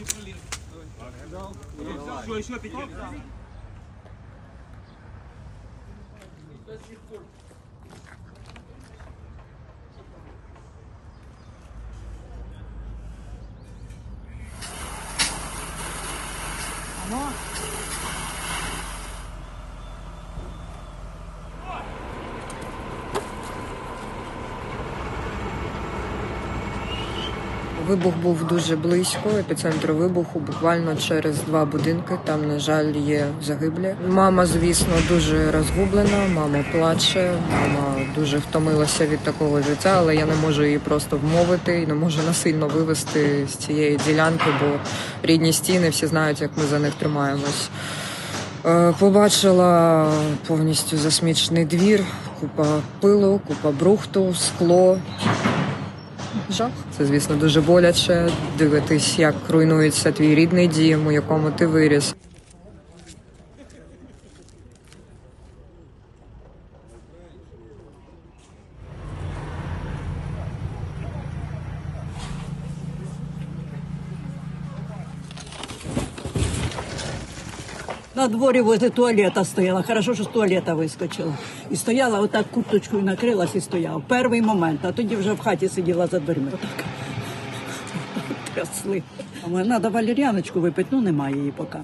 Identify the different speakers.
Speaker 1: не пролез. Все, еще пятерка.
Speaker 2: Вибух був дуже близько, епіцентру вибуху, буквально через два будинки. Там, на жаль, є загиблі. Мама, звісно, дуже розгублена. Мама плаче, мама дуже втомилася від такого життя, але я не можу її просто вмовити і не можу насильно вивести з цієї ділянки, бо рідні стіни всі знають, як ми за них тримаємось. Е, Побачила повністю засмічений двір, купа пилу, купа брухту, скло. Жах. Це, звісно, дуже боляче дивитись, як руйнується твій рідний дім, у якому ти виріс.
Speaker 3: На дворі возле туалета стояла. Хорошо, що з туалета вискочила. І стояла, отак курточкою накрилась і стояла. Перший момент, а тоді вже в хаті сиділа за дверми. Отак. Трясли. Треба валеріаночку випити, ну немає її поки.